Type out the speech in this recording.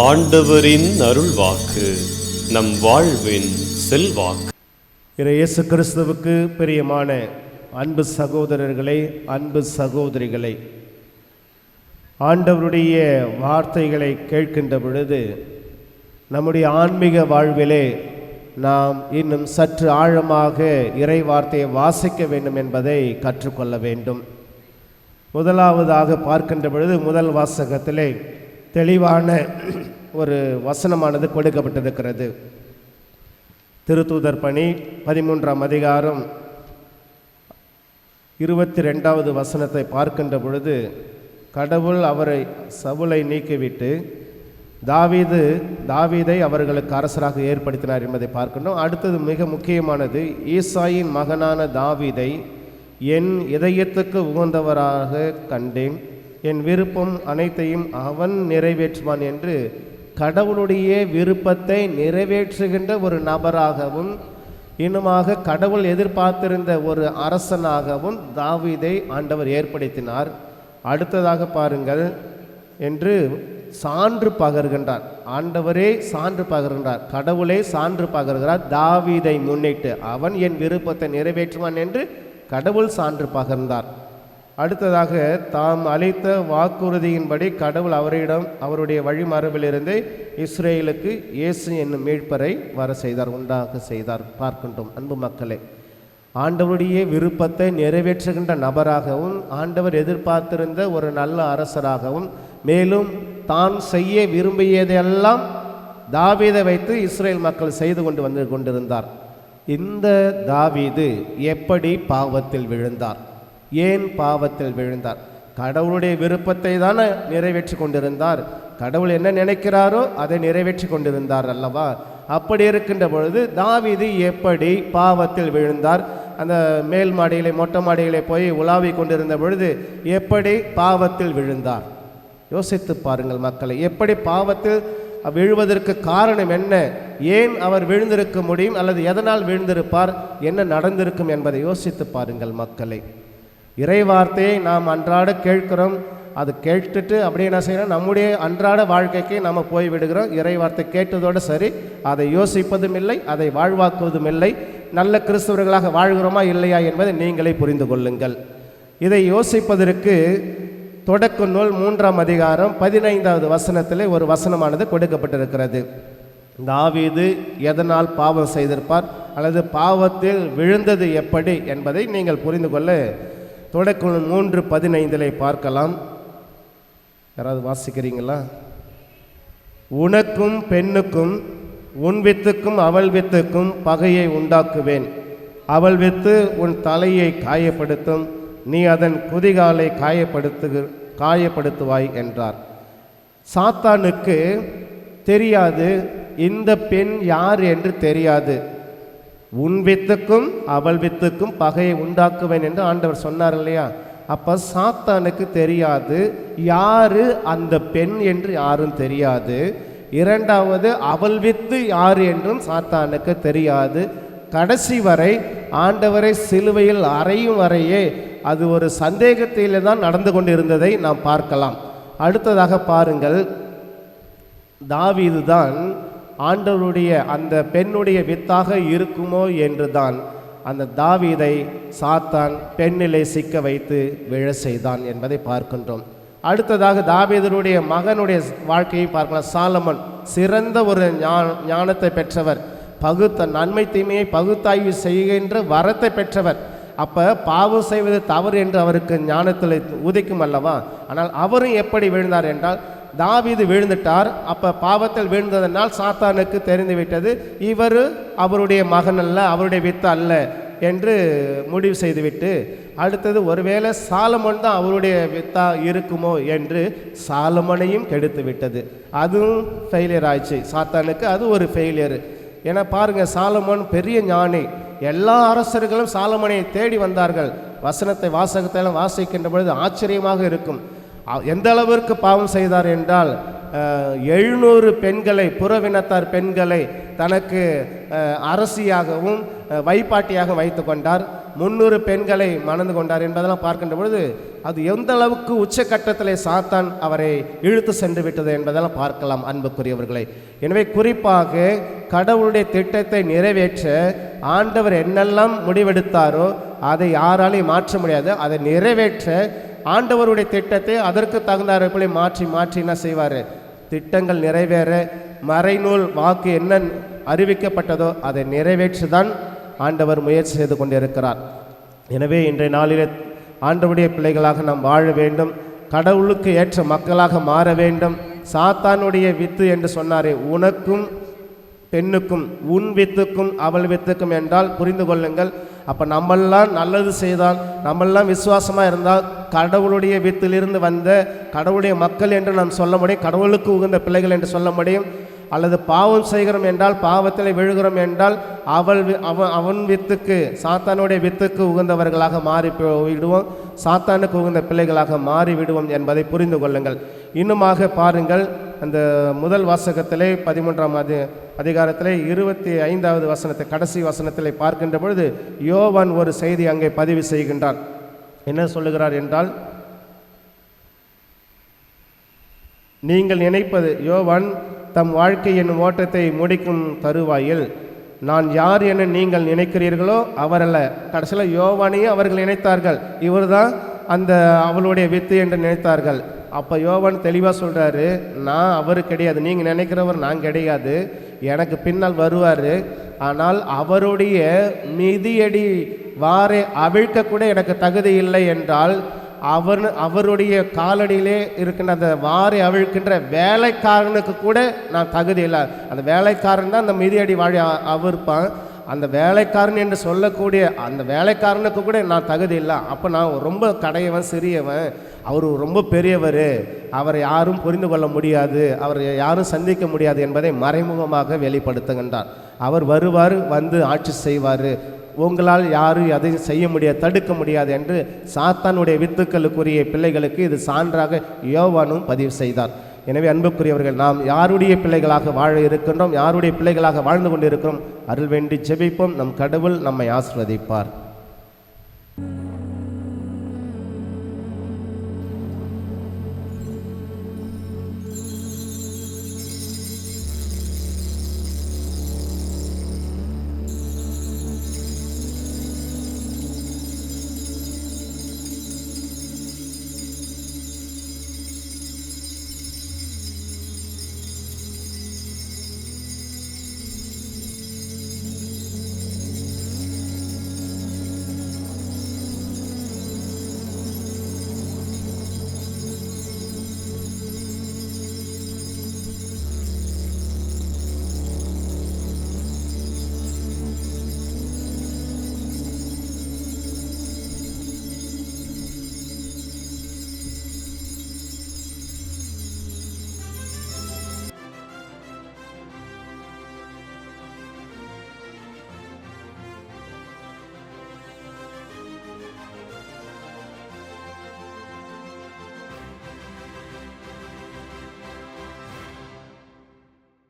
ஆண்டவரின் அருள் வாக்கு நம் வாழ்வின் செல்வாக்கு. இறை இயேசு கிறிஸ்துவுக்கு பிரியமான அன்பு சகோதரர்களை அன்பு சகோதரிகளை ஆண்டவருடைய வார்த்தைகளை கேட்கின்ற பொழுது நம்முடைய ஆன்மீக வாழ்விலே நாம் இன்னும் சற்று ஆழமாக இறை வார்த்தையை வாசிக்க வேண்டும் என்பதை கற்றுக்கொள்ள வேண்டும். முதலாவதாக பார்க்கின்ற பொழுது முதல் வாசகத்திலே தெளிவான ஒரு வசனமானது கொடுக்கப்பட்டிருக்கிறது. திருத்தூதர் பணி பதிமூன்றாம் அதிகாரம் இருபத்தி ரெண்டாவது வசனத்தை பார்க்கின்ற பொழுது கடவுள் அவரை சவுலை நீக்கிவிட்டு தாவீது தாவீதை அவர்களுக்கு அரசராக ஏற்படுத்தினார் என்பதை பார்க்கின்றோம். அடுத்தது மிக முக்கியமானது ஈசாயின் மகனான தாவீதை என் இதயத்துக்கு உகந்தவராக கண்டேன். என் விருப்பம் அனைத்தையும் அவன் நிறைவேற்றுவான் என்று கடவுளுடைய விருப்பத்தை நிறைவேற்றுகின்ற ஒரு நபராகவும் இன்னுமாக கடவுள் எதிர்பார்த்திருந்த ஒரு அரசனாகவும் தாவீதை ஆண்டவர் ஏற்படுத்தினார். அடுத்ததாக பாருங்கள் என்று சான்று பகர்கின்றார். ஆண்டவரே சான்று பகர்கின்றார். கடவுளே சான்று பகர்கிறார். தாவீதை முன்னிட்டு அவன் என் விருப்பத்தை நிறைவேற்றுவான் என்று கடவுள் சான்று பகர்ந்தார். அடுத்ததாக தாம் அளித்த வாக்குறுதியின்படி கடவுள் அவரிடம் அவருடைய வழிமரபிலிருந்து இஸ்ரேலுக்கு இயேசு என்னும் மீட்பரை வர செய்தார் உண்டாக செய்தார். பார்க்கின்றோம். அன்பு மக்களே ஆண்டவருடைய விருப்பத்தை நிறைவேற்றுகின்ற நபராகவும் ஆண்டவர் எதிர்பார்த்திருந்த ஒரு நல்ல அரசராகவும் மேலும் தான் செய்ய விரும்பியதையெல்லாம் தாவீதை வைத்து இஸ்ரேல் மக்கள் செய்து கொண்டு வந்து கொண்டிருந்தார். இந்த தாவீது எப்படி பாவத்தில் விழுந்தார்? ஏன் பாவத்தில் விழுந்தார்? கடவுளுடைய விருப்பத்தை தானே நிறைவேற்றி கொண்டிருந்தார். கடவுள் என்ன நினைக்கிறாரோ அதை நிறைவேற்றி கொண்டிருந்தார் அல்லவா? அப்படி இருக்கின்ற பொழுது தாவிது எப்படி பாவத்தில் விழுந்தார்? அந்த மேல் மாடியிலே மொட்டை மாடியிலே போய் உலாவி கொண்டிருந்த பொழுது எப்படி பாவத்தில் விழுந்தார்? யோசித்து பாருங்கள் மக்களை எப்படி பாவத்தில் விழுவதற்கு காரணம் என்ன? ஏன் அவர் விழுந்திருக்க முடியும் அல்லது எதனால் விழுந்திருப்பார்? என்ன நடந்திருக்கும் என்பதை யோசித்து பாருங்கள் மக்களை. இறைவார்த்தையை நாம் அன்றாட கேட்கிறோம். அது கேட்டுட்டு அப்படியே என்ன செய்யணும்? நம்முடைய அன்றாட வாழ்க்கைக்கு நம்ம போய் விடுகிறோம். இறைவார்த்தை கேட்டதோடு சரி அதை யோசிப்பதும் இல்லை அதை வாழ்வாக்குவதும் இல்லை. நல்ல கிறிஸ்தவர்களாக வாழ்கிறோமா இல்லையா என்பதை நீங்களே புரிந்து கொள்ளுங்கள். இதை யோசிப்பதற்கு தொடக்க நூல் மூன்றாம் அதிகாரம் பதினைந்தாவது வசனத்திலே ஒரு வசனமானது கொடுக்கப்பட்டிருக்கிறது. தாவீது எதனால் பாவம் செய்திருப்பார்? அல்லது பாவத்தில் விழுந்தது எப்படி என்பதை நீங்கள் புரிந்து கொள்ள. தொடக்கம் மூன்று பதினைந்தில் பார்க்கலாம். யாராவது வாசிக்கிறீங்களா? உனக்கும் பெண்ணுக்கும் உன் வித்துக்கும் அவள் வித்துக்கும் பகையை உண்டாக்குவேன். அவள் வித்து உன் தலையை காயப்படுத்தும். நீ அதன் குதிகாலை காயப்படுத்து காயப்படுத்துவாய் என்றார். சாத்தானுக்கு தெரியாது இந்த பெண் யார் என்று தெரியாது. உன் வித்துக்கும் அவள் வித்துக்கும் பகையை உண்டாக்குவேன் என்று ஆண்டவர் சொன்னார் இல்லையா? அப்போ சாத்தானுக்கு தெரியாது யாரு அந்த பெண் என்று யாரும் தெரியாது. இரண்டாவது அவள் வித்து யார் என்றும் சாத்தானுக்கு தெரியாது. கடைசி வரை ஆண்டவரை சிலுவையில் அறையும் வரையே அது ஒரு சந்தேகத்திலே தான் நடந்து கொண்டிருந்ததை நாம் பார்க்கலாம். அடுத்ததாக பாருங்கள் தாவீது தான் ஆண்டவருடைய அந்த பெண்ணுடைய வித்தாக இருக்குமோ என்று தான் அந்த தாவீதை சாத்தான் பெண்ணிலை சிக்க வைத்து விழ செய்தான் என்பதை பார்க்கின்றோம். அடுத்ததாக தாவீதனுடைய மகனுடைய வாழ்க்கையை பார்க்கலாம். சாலமன் சிறந்த ஒரு ஞா- ஞானத்தை பெற்றவர். பகுத்த நன்மை தீமையை பகுத்தாய்வு செய்கின்ற வரத்தை பெற்றவர். அப்போ பாவம் செய்வது தவறு என்று அவருக்கு ஞானத்தில் உதிக்கும் அல்லவா? ஆனால் அவரும் எப்படி விழுந்தார் என்றால் தாவீது விழுந்துட்டார். அப்போ பாவத்தில் விழுந்ததனால் சாத்தானுக்கு தெரிந்துவிட்டது. இவர் அவருடைய மகன் அல்ல அவருடைய வித்து அல்ல என்று முடிவு செய்துவிட்டு அடுத்தது ஒருவேளை சாலமன் தான் அவருடைய வித்தா இருக்குமோ என்று சாலமனையும் கெடுத்து விட்டது அதுவும் ஃபெயிலியர் ஆயிடுச்சு சாத்தானுக்கு அது ஒரு ஃபெயிலியர் ஏன்னா பாருங்கள் சாலமன் பெரிய ஞானி. எல்லா அரசர்களும் சாலமனை தேடி வந்தார்கள். வசனத்தை வாசகத்தை வாசிக்கின்ற பொழுது ஆச்சரியமாக இருக்கும். எந்த அளவிற்கு பாவம் செய்தார் என்றால் எழுநூறு பெண்களை புறவினத்தார் பெண்களை தனக்கு அரசியாகவும் வைப்பாட்டியாக வைத்து கொண்டார். முந்நூறு பெண்களை மணந்து கொண்டார் என்பதெல்லாம் பார்க்கின்ற பொழுது அது எந்த அளவுக்கு உச்சக்கட்டத்தில் சாத்தான் அவரை இழுத்து சென்று விட்டது என்பதெல்லாம் பார்க்கலாம் அன்புக்குரியவர்களை. எனவே குறிப்பாக கடவுளுடைய திட்டத்தை நிறைவேற்ற ஆண்டவர் என்னெல்லாம் முடிவெடுத்தாரோ அதை யாராலையும் மாற்ற முடியாது. அதை நிறைவேற்ற ஆண்டவருடைய திட்டத்தை அதற்கு தகுந்தாற்போல மாற்றி மாற்றி என்ன செய்வார்? திட்டங்கள் நிறைவேற மறைநூல் வாக்கு என்ன அறிவிக்கப்பட்டதோ அதை நிறைவேற்றுதான் ஆண்டவர் முயற்சி செய்து கொண்டிருக்கிறார். எனவே இன்றைய நாளிலே ஆண்டவருடைய பிள்ளைகளாக நாம் வாழ வேண்டும். கடவுளுக்கு ஏற்ற மக்களாக மாற வேண்டும். சாத்தானுடைய வித்து என்று சொன்னாரே உனக்கும் பெண்ணுக்கும் உன் வித்துக்கும் அவள் வித்துக்கும் என்றால் புரிந்து கொள்ளுங்கள். அப்போ நம்மெல்லாம் நல்லது செய்தால் நம்மெல்லாம் விசுவாசமாக இருந்தால் கடவுளுடைய வித்திலிருந்து வந்த கடவுளுடைய மக்கள் என்று நாம் சொல்ல முடியும் கடவுளுக்கு உகந்த பிள்ளைகள் என்று சொல்ல முடியும் அல்லது பாவம் செய்கிறோம் என்றால் பாவத்தில் விழுகிறோம் என்றால் அவள் வி- அவன் அவன் வித்துக்கு சாத்தானுடைய வித்துக்கு உகந்தவர்களாக மாறி போ- விடுவோம் சாத்தானுக்கு உகந்த பிள்ளைகளாக மாறி விடுவோம் என்பதை புரிந்து கொள்ளுங்கள். இன்னுமாக பாருங்கள் அந்த முதல் வாசகத்திலே பதிமூன்றாம் அதி அதிகாரத்திலே இருபத்தி ஐந்தாவது வசனத்தை கடைசி வசனத்திலே பார்க்கின்ற பொழுது யோவான் ஒரு செய்தி அங்கே பதிவு செய்கின்றார் என்ன சொல்லுகிறார் என்றால் நீங்கள் நினைப்பது யோவான் தம் வாழ்க்கை என்னும் ஓட்டத்தை முடிக்கும் தருவாயில் நான் யார் என நீங்கள் நினைக்கிறீர்களோ அவரல்ல. கடைசியில் யோவானையும் அவர்கள் நினைத்தார்கள். இவர்தான் அந்த அவளுடைய வித்து என்று நினைத்தார்கள். அப்போ யோவான் தெளிவாக சொல்கிறாரு நான் அவர் கிடையாது. நீங்கள் நினைக்கிறவர் நான் கிடையாது. எனக்கு பின்னால் வருவார். ஆனால் அவருடைய மிதியடி வாரை அவிழ்க்க கூட எனக்கு தகுதி இல்லை என்றால் அவர் அவருடைய காலடியிலே இருக்கின்ற அந்த வாரை அவிழ்க்கின்ற வேலைக்காரனுக்கு கூட நான் தகுதி இல்லை. அந்த வேலைக்காரன் தான் அந்த மிதியடி வாழி அவிழ்ப்பான் அந்த வேலைக்காரன் என்று சொல்லக்கூடிய அந்த வேலைக்காரனுக்கு கூட நான் தகுதி இல்லை. அப்போ நான் ரொம்ப கடையவன் சிறியவன். அவர் ரொம்ப பெரியவர். அவரை யாரும் புரிந்து கொள்ள முடியாது. அவரை யாரும் சந்திக்க முடியாது என்பதை மறைமுகமாக வெளிப்படுத்துகின்றார். அவர் வருவார் வந்து ஆட்சி செய்வார். உங்களால் யாரும் அதையும் செய்ய முடியாது தடுக்க முடியாது என்று சாத்தானுடைய வித்துக்களுக்குரிய பிள்ளைகளுக்கு இது சான்றாக யோவானும் பதிவு செய்தார். எனவே அன்புக்குரியவர்கள் நாம் யாருடைய பிள்ளைகளாக வாழ இருக்கின்றோம் யாருடைய பிள்ளைகளாக வாழ்ந்து கொண்டிருக்கிறோம் அருள் வேண்டி ஜெபிப்போம் நம் கடவுள் நம்மை ஆசிர்வதிப்பார்.